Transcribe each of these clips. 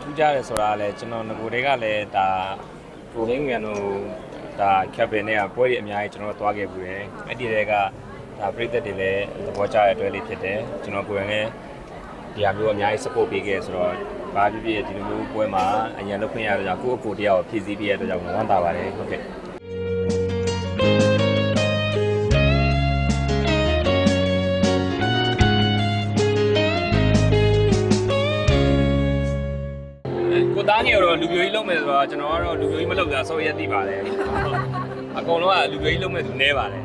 ထူးခြားတယ်ဆိုတာလည်းကျွန်တော်ငကိုတွေကလည်းဒါကိုဟင်းငွေတို့ဒါကက်ပင်နဲ့ပွဲတွေအများကြီးကျွန်တော်တို့သွားခဲ့ဘူးတယ်အဲ့ဒီတွေကဒါပြည်သက်တွေလည်းသဘောကျတဲ့အတွက်လေးဖြစ်တယ်ကျွန်တော်ကိုယ်လည်းဒီအမျိုးအများကြီး support ပေးခဲ့ဆိုတော့ဘာဖြစ်ဖြစ်ဒီလိုမျိုးပွဲမှာအရင်လုပ်ခွင့်ရတဲ့ကြောင့်ကိုယ့်အကိုတရားကိုဖြည့်ဆည်းပေးရတဲ့ကြောင့်ဝမ်းသာပါတယ်ဟုတ်ကဲ့ကို တော့လူပြိုကြီးလုံးမယ်ဆိုတော့ကျွန်တော်ကတော့လူပြိုကြီးမလုပ်တာစိုးရက်သိပါတယ်အကုန်လုံးကလူပြိုကြီးလုံးမယ်သူနဲပါတယ်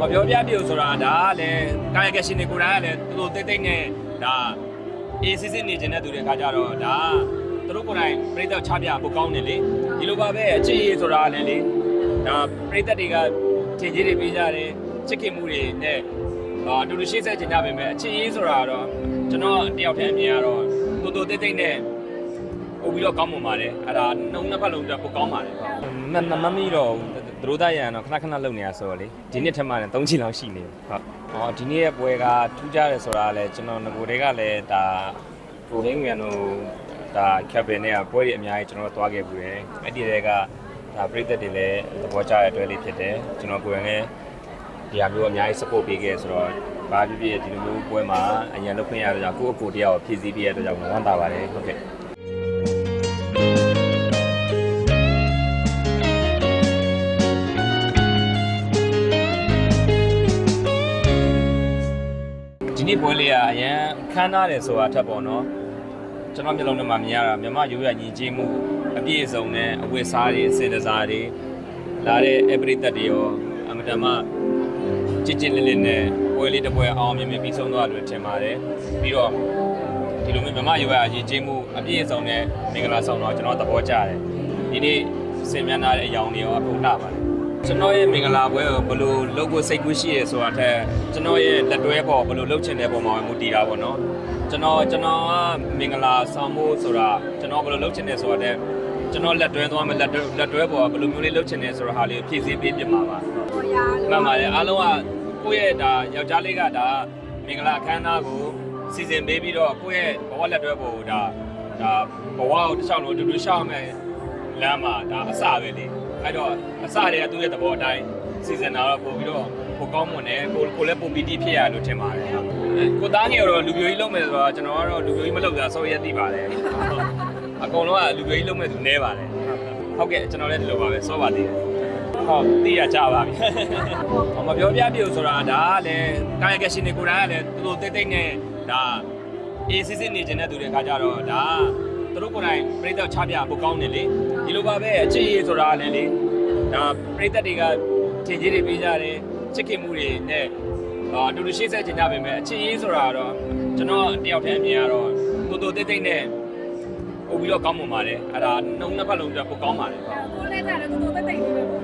မပြောပြပြဆိုတာဒါကလည်းကာယကရှင်တွေကိုယ်တိုင်ကလည်းသူတို့တိတ်တိတ်နဲ့ဒါအေးစစ်စစ်နေကျင်တဲ့သူတွေခါကြတော့ဒါသူတို့ကိုယ်တိုင်ပြိတ္တချပြပိုကောင်းတယ်လေဒီလိုပါပဲအချစ်ရေးဆိုတာလည်းလေဒါပြိတ္တတွေကထင်ကြီးတွေပေးကြတယ်ချစ်ခင်မှုတွေနဲ့အာတူတူရှေ့ဆက်ကျင်ကြပါမယ်အချစ်ရေးဆိုတာကတော့ကျွန်တော်တယောက်တည်းအမြင်ကတော့တူတူတိတ်တိတ်နဲ့ ပို့ပြီးတော့ကောင်းမွန်ပါတယ်အဲ့ဒါနှုံနှစ်ဖက်လုံးတော့ပိုကောင်းပါတယ်မမမမီတော့သူတို့သားရန်တော့ခဏခဏလုံနေရဆိုတော့လေဒီနှစ်ထက်မှလည်း3ချီလောက်ရှိနေပြီဟုတ်ဟောဒီနေ့ရဲ့ပွဲကထူးခြားတယ်ဆိုတာလည်းကျွန်တော်ငကိုတွေကလည်းဒါကိုဟင်းငွေတို့ဒါကက်ပင်နဲ့ပွဲတွေအများကြီးကျွန်တော်တို့သွားခဲ့ဘူးတယ်အဲ့ဒီတွေကဒါပြည်သက်တွေလည်းသဘောကျတဲ့အတွက်လေးဖြစ်တယ်ကျွန်တော်ကိုယ်လည်းဒီအမျိုးအများကြီး support ပေးခဲ့ဆိုတော့ဘာဖြစ်ဖြစ်ဒီလိုမျိုးပွဲမှာအရင်လုပ်ခွင့်ရတဲ့ကြောင့်ကိုယ့်အကိုတရားကိုဖြည့်ဆည်းပေးရတဲ့ကြောင့်ဝမ်းသာပါတယ်ဟုတ်ကဲ့ ဒီနေ့ပွဲလေးကအရန်ခမ်းနားတယ်ဆိုတာထက်ပေါ့နော်ကျွန်တော်မျိုးလုံးထဲမှာမြင်ရတာမြမရိုးရညီကြီးမှုအပြည့်အစုံနဲ့အဝတ်စားတွေအစင်တစားတွေလာတဲ့အပရိသတ်တွေရောအမတမကြည်ကြည်လေးလေးနဲ့ပွဲလေးတစ်ပွဲအောင်မြင်မြင်ပြီးဆုံးသွားတယ်ထင်ပါတယ်ပြီးတော့ဒီလိုမျိုးမြမရိုးရညီကြီးမှုအပြည့်အစုံနဲ့မင်္ဂလာဆောင်တော့ကျွန်တော်သဘောကျတယ်ဒီနေ့စင်မြန်းသားတဲ့အယောင်တွေရောအကုန်လှပါတယ် ကျွန်တော်ရဲ့မင်္ဂလာပွဲကိုဘယ်လိုလုပ်ဖို့စိတ်ကူးရှိရဲဆိုတာထက်ကျွန်တော်ရဲ့လက်တွဲပေါ်ဘယ်လိုလုပ်ချင်တဲ့ပုံမှာမူတည်တာပေါ့နော်ကျွန်တော်ကျွန်တော်ကမင်္ဂလာဆောင်ဖို့ဆိုတာကျွန်တော်ဘယ်လိုလုပ်ချင်တယ်ဆိုတာတဲ့ကျွန်တော်လက်တွဲသွားမယ်လက်တွဲလက်တွဲပေါ်ကဘယ်လိုမျိုးလေးလုပ်ချင်တယ်ဆိုတာဟာလေးကိုဖြည့်ဆည်းပေးပြမှာပါမှန်ပါတယ်အားလုံးကကိုယ့်ရဲ့ဒါယောက်ျားလေးကဒါမင်္ဂလာအခမ်းအနားကိုစီစဉ်ပေးပြီးတော့ကိုယ့်ရဲ့ဘဝလက်တွဲပေါ်ကိုဒါဒါဘဝကိုတစ်ချောင်းလုံးတူတူရှောက်မယ်လမ်းမှာဒါအစပဲလေ အဲ့တော့အစတွေကသူ့ရဲ့သဘောအတိုင်းစီစဉ်တာတော့ပို့ပြီးတော့ပိုကောင်းမွန်တယ်ကိုကိုလည်းပိုပီတိဖြစ်ရလို့ထင်ပါတယ်ကိုသားငယ်တော့လူပြိုကြီးလုံးမယ်ဆိုတော့ကျွန်တော်ကတော့လူပြိုကြီးမလုပ်တာစိုးရက်သိပါတယ်အကုန်လုံးကလူပြိုကြီးလုံးမယ်သူနဲပါတယ်ဟုတ်ကဲ့ကျွန်တော်လည်းဒီလိုပါပဲစောပါသေးတယ်ဟုတ်သိရကြပါပြီဟောမပြောပြပြဆိုတာဒါကလည်းကာယကရှင်တွေကိုယ်တိုင်ကလည်းသူတို့တိတ်တိတ်နဲ့ဒါအေးစစ်စစ်နေကျင်တဲ့သူတွေခါကြတော့ဒါသူတို့ကိုယ်တိုင်ပြိတ္တချပြပိုကောင်းတယ်လေ ဒီလိုပါပဲအချစ်ရေးဆိုတာလည်းလေဒါပရိသတ်တွေကထင်ကြီးတွေပေးကြတယ်ချစ်ခင်မှုတွေနဲ့အာတူတူရှေ့ဆက်ကျင်ကြပါမယ်အချစ်ရေးဆိုတာကတော့ကျွန်တော်တယောက်တည်းအမြင်ကတော့တူတူတိတ်တိတ်နဲ့ပို့ပြီးတော့ကောင်းမွန်ပါတယ်အဲ့ဒါနှုံနှစ်ဖက်လုံးတော့ပိုကောင်းပါတယ်ဟုတ်ကိုလေးကလည်းတူတူတိတ်တိတ်လေးပဲပေါ့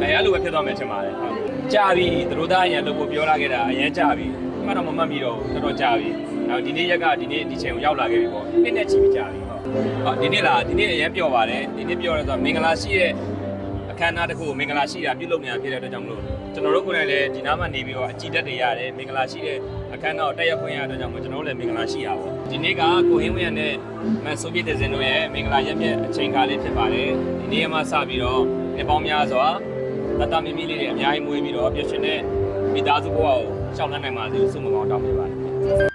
အဲအဲ့လိုပဲဖြစ်သွားမယ်ထင်ပါတယ်ဟုတ်ကြာပြီသူတို့သားအရင်လို့ကိုပြောလာခဲ့တာအရင်ကြာပြီမှတော့မမှတ်မိတော့တော်တော်ကြာပြီ နောက်ဒီနေ့ရက်ကဒီနေ့ဒီချိန်ကိုရောက်လာခဲ့ပြီပေါ့နေ့နဲ့ချီပြီးကြာပြီဟုတ်ဟုတ်ဒီနေ့လားဒီနေ့အရင်ပြောပါတယ်ဒီနေ့ပြောရဲဆိုတော့မင်္ဂလာရှိတဲ့အခမ်းအနားတစ်ခုကိုမင်္ဂလာရှိတာပြုလုပ်နေတာဖြစ်တဲ့အတွက်ကြောင့်မလို့ကျွန်တော်တို့ကိုယ်တိုင်လည်းဒီနားမှာနေပြီးတော့အကြည်တက်တွေရတယ်မင်္ဂလာရှိတဲ့အခမ်းအနားကိုတက်ရောက်ခွင့်ရတဲ့အတွက်ကြောင့်မို့ကျွန်တော်တို့လည်းမင်္ဂလာရှိတာပေါ့ဒီနေ့ကကိုဟင်းဝင်းရနဲ့မန်ဆိုဗီယက်ဒဇင်တို့ရဲ့မင်္ဂလာရက်မြက်အချိန်ကားလေးဖြစ်ပါတယ်ဒီနေ့မှစပြီးတော့နေပေါင်းများစွာတတမီမီလေးတွေအများကြီးမွေးပြီးတော့ပြည့်ရှင်တဲ့မိသားစုဘဝကိုရှောက်လန်းနိုင်ပါစေလို့ဆုမကောင်းတောင်းပေးပါတယ်